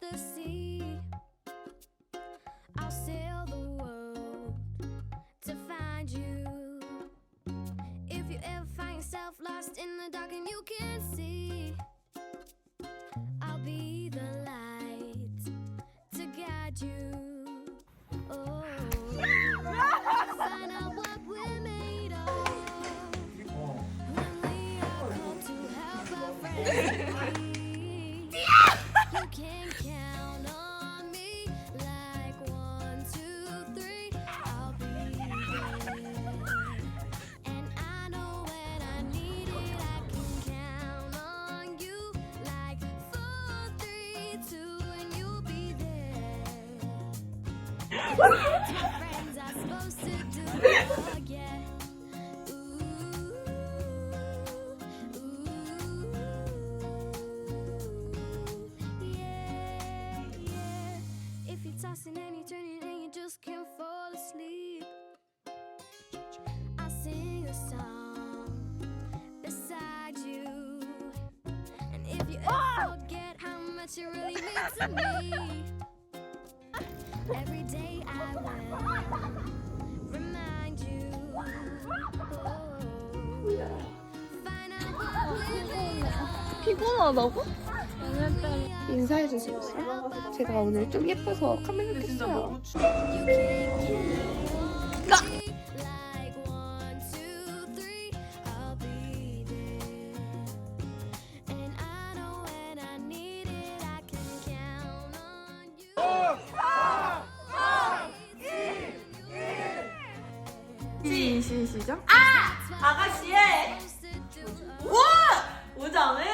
the sea. I'll sail the world to find you. If you ever find yourself lost in the dark and you can't see, I'll be the light to guide you. Oh, find out what we're made of. When we are called to help our friends. Tossing and you're turning and you just can't fall asleep, I'll sing a song beside you. And if you ever forget how much you really mean to me, every day I will remind you. Oh, find out what of. 피곤하다고? 인사해 주시겠어요? 제가 오늘 좀 예뻐서 카메라 켰어요. You can count 시시시죠? 아! 아가씨의 와! 오자매